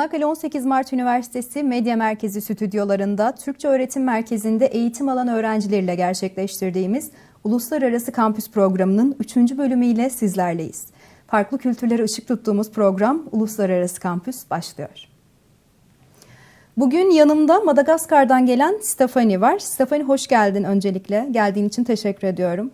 Çanakkale 18 Mart Üniversitesi Medya Merkezi stüdyolarında Türkçe Öğretim Merkezi'nde eğitim alan öğrencileriyle gerçekleştirdiğimiz Uluslararası Kampüs programının 3. bölümüyle sizlerleyiz. Farklı kültürlere ışık tuttuğumuz program Uluslararası Kampüs başlıyor. Bugün yanımda Madagaskar'dan gelen Stefani var. Stefani hoş geldin öncelikle. Geldiğin için teşekkür ediyorum.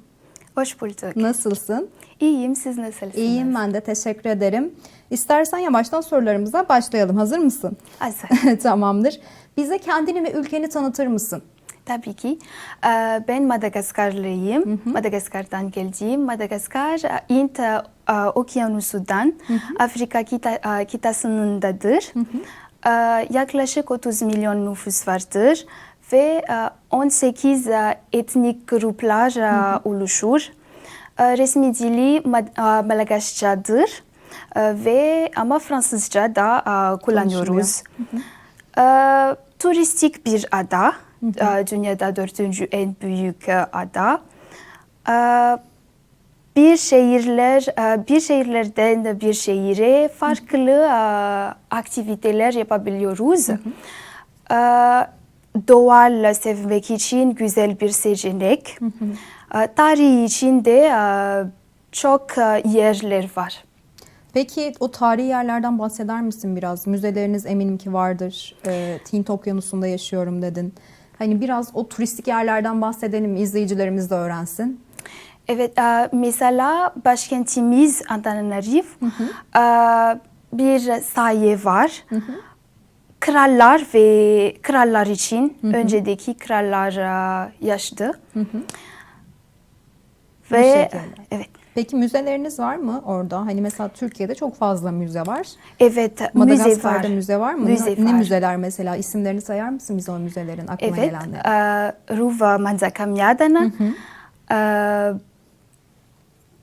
Hoş bulduk. Nasılsın? İyiyim, siz nasılsınız? İyiyim ben de teşekkür ederim. İstersen yavaştan sorularımıza başlayalım. Hazır mısın? Hazır. Tamamdır. Bize kendini ve ülkeni tanıtır mısın? Tabii ki. Ee, Ben Madagaskarlıyım. Madagaskar'dan geldim. Madagaskar, e, Hint e, Okyanusu'dan Afrika kıta, e, kıtasındadır. Ee, Yaklaşık 30 milyon nüfus vardır ve e, 18 e, etnik gruplar e, oluşur. E, Resmi dili e, E, ve ama Fransızca da e, kullanıyoruz. E, turistik bir ada. E, Dünyada dördüncü en büyük e, ada. E, bir şehirler, e, bir şehirlerden bir şehire farklı e, aktiviteler yapabiliyoruz. E, Doğal sevmek için güzel bir seçenek. E, Tarih için de e, çok e, yerler var. Peki o tarihi yerlerden bahseder misin biraz? Müzeleriniz eminim ki vardır. E, Hint Okyanusu'nda yaşıyorum dedin. Hani biraz o turistik yerlerden bahsedelim, izleyicilerimiz de öğrensin. Evet, e, mesela başkentimiz Antananarivo bir sahiye var. Krallar ve krallar için öncedeki krallar yaşlı. Ve şekilde. evet, Peki müzeleriniz var mı orada? Hani mesela Türkiye'de çok fazla müze var. evet müze var. müze var mı? Müze ne, ne var. müzeler mesela? İsimlerini sayar mısın bize o müzelerin aklıma Evet, gelenleri? e, Ruva Manzakamiadana e,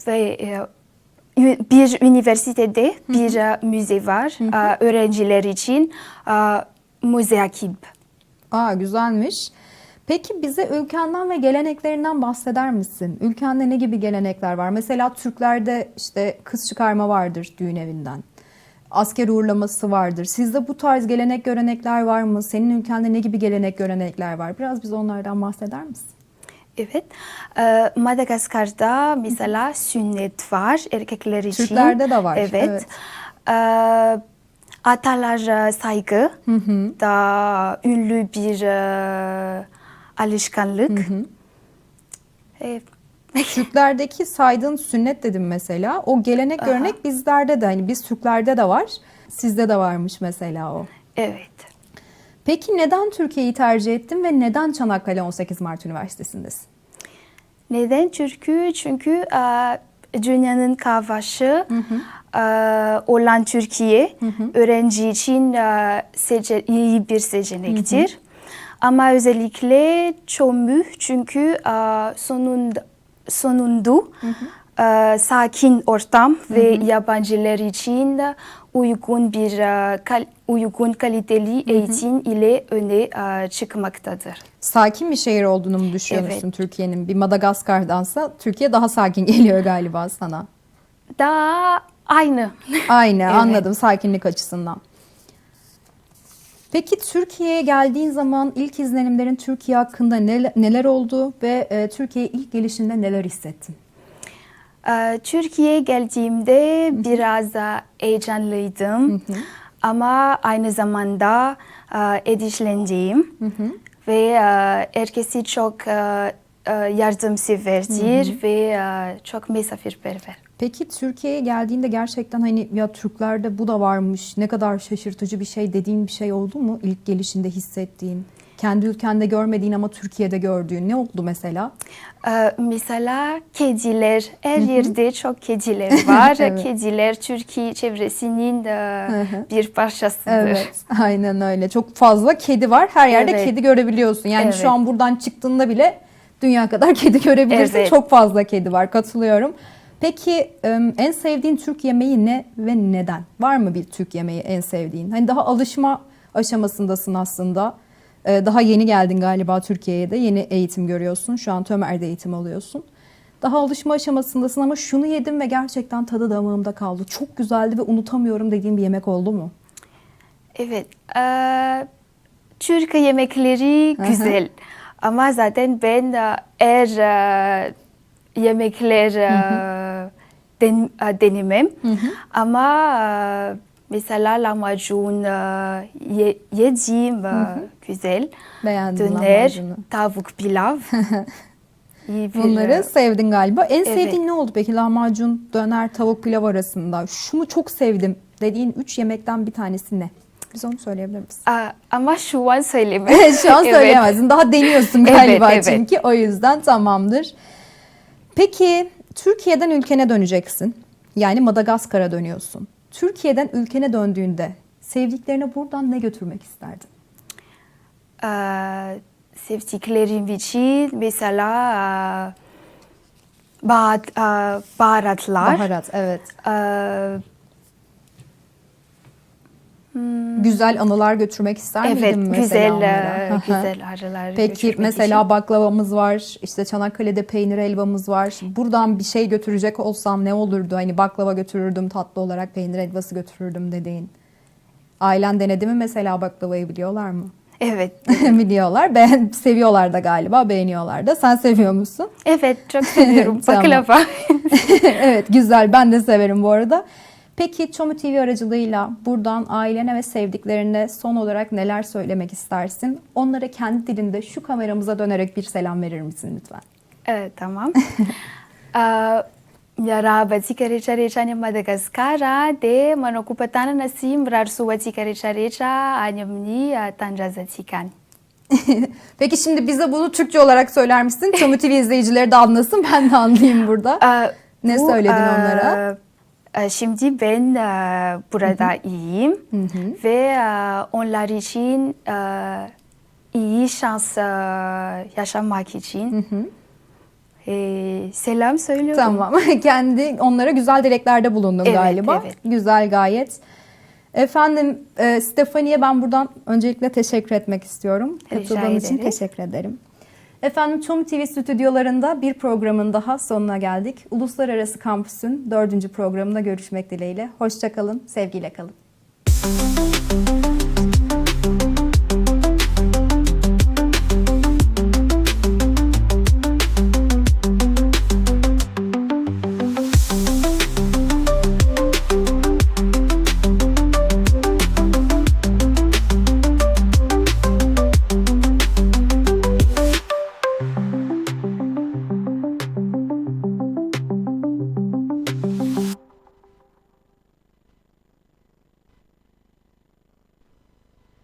ve e, bir üniversitede bir e, müze var. E, öğrenciler için e, müze akib. Aa güzelmiş. Peki bize ülkenden ve geleneklerinden bahseder misin? Ülkende ne gibi gelenekler var? Mesela Türklerde işte kız çıkarma vardır düğün evinden. Asker uğurlaması vardır. Sizde bu tarz gelenek görenekler var mı? Senin ülkende ne gibi gelenek görenekler var? Biraz bize onlardan bahseder misin? Evet. E, Madagaskar'da mesela sünnet var erkekler için. Türklerde de var, Evet. evet. E, atalara saygı da ünlü bir e, alışkanlık. E, Türklerdeki saydığın sünnet dedim mesela. O gelenek görenek bizlerde de hani biz Türklerde de var. Sizde de varmış mesela o. evet. Peki neden Türkiye'yi tercih ettin ve neden Çanakkale 18 Mart Üniversitesi'ndesin? Neden? Çünkü çünkü e, dünyanın savaşı e, olan Türkiye öğrenci için e, seçe- iyi bir seçenektir. Ama özellikle çömü çünkü e, sonunda sonunda e, sakin ortam ve yabancılar için de uygun bir e, kal- uygun kaliteli eğitim ile öne e, çıkmaktadır. Sakin bir şehir olduğunu mu düşünüyorsun Evet. Türkiye'nin? Bir Madagaskar'dansa Türkiye daha sakin geliyor galiba sana. Daha aynı. Aynı Evet. anladım sakinlik açısından. Peki Türkiye'ye geldiğin zaman ilk izlenimlerin Türkiye hakkında neler, neler oldu ve e, Türkiye'ye ilk gelişinde neler hissettin? Ee, Türkiye'ye geldiğimde biraz da heyecanlıydım. Ama aynı zamanda edişlendiğim ve e, herkesi çok e, e, yardımseverdir ve çok misafirperver. Peki Türkiye'ye geldiğinde gerçekten hani ya Türklerde bu da varmış ne kadar şaşırtıcı bir şey dediğin bir şey oldu mu ilk gelişinde hissettiğin? Kendi ülkende görmediğin ama Türkiye'de gördüğün ne oldu mesela? Ee, mesela kediler, her yerde çok kediler var. Evet. Kediler Türkiye çevresinin de bir parçasıdır. Evet, aynen öyle. Çok fazla kedi var. Her yerde Evet. kedi görebiliyorsun. Yani Evet. şu an buradan çıktığında bile dünya kadar kedi görebilirsin. Evet. Çok fazla kedi var. Katılıyorum. Peki en sevdiğin Türk yemeği ne ve neden? Var mı bir Türk yemeği en sevdiğin? Hani daha alışma aşamasındasın aslında. Ee, Daha yeni geldin galiba Türkiye'ye de. Yeni eğitim görüyorsun. Şu an Tömer'de eğitim alıyorsun. Daha alışma aşamasındasın ama şunu yedim ve gerçekten tadı damağımda kaldı. Çok güzeldi ve unutamıyorum dediğin bir yemek oldu mu? Evet. eee, Türk yemekleri güzel. Ama zaten ben e, eğer e, yemekler e, den, e, denemem. Ama e, mesela lahmacun e, ye, yediğim e, güzel. Beğendin Döner, lahmacunu. tavuk pilav. İyi bir, e, Bunları sevdin galiba. En Evet. sevdiğin ne oldu peki lahmacun, döner, tavuk pilav arasında? Şunu çok sevdim dediğin üç yemekten bir tanesi ne? Biz onu söyleyebilir? Aa, ama şu an söylemem. Şu an Evet. söyleyemezsin. Daha deniyorsun Evet, galiba evet. çünkü. O yüzden tamamdır. Peki Türkiye'den ülkene döneceksin. Yani Madagaskar'a dönüyorsun. Türkiye'den ülkene döndüğünde sevdiklerine buradan ne götürmek isterdin? Ee, sevdiklerim için mesela e, e, baharatlar. Baharat, evet. Ee, Güzel anılar götürmek ister evet, miydin mesela güzel onlara? e, güzel arılar. Peki mesela için. baklavamız var, işte Çanakkale'de peynir helvamız var. Buradan bir şey götürecek olsam ne olurdu? Hani baklava götürürdüm, tatlı olarak peynir helvası götürürdüm dediğin. Ailen denedi mi mesela baklavayı biliyorlar mı? Evet, Biliyorlar. Beğen, seviyorlar da galiba, beğeniyorlar da. Sen seviyor musun? evet çok seviyorum baklava. evet, güzel. Ben de severim bu arada. Peki Çomu TV aracılığıyla buradan ailene ve sevdiklerine son olarak neler söylemek istersin? Onlara kendi dilinde şu kameramıza dönerek bir selam verir misin lütfen? Evet, tamam. uh, Miara batika recha recha ni Madagaskara de manokupatan na sim rarsu batika recha recha anyamni tanjazatikan. Peki şimdi bize bunu Türkçe olarak söyler misin? Çomu TV izleyicileri de anlasın, ben de anlayayım burada. Aa, Ne söyledin aa, onlara? Aa, Şimdi ben aa, burada iyiyim ve aa, onlar için aa, iyi şans yaşamak için ee, selam söylüyorum. Tamam. Kendi onlara güzel dileklerde bulundum Evet, galiba. evet. Güzel gayet. Efendim e, Stefani'ye ben buradan öncelikle teşekkür etmek istiyorum. Katıldığın için teşekkür ederim. Efendim Çomu TV stüdyolarında bir programın daha sonuna geldik. Uluslararası Kampüs'ün dördüncü programında görüşmek dileğiyle. Hoşçakalın, sevgiyle kalın.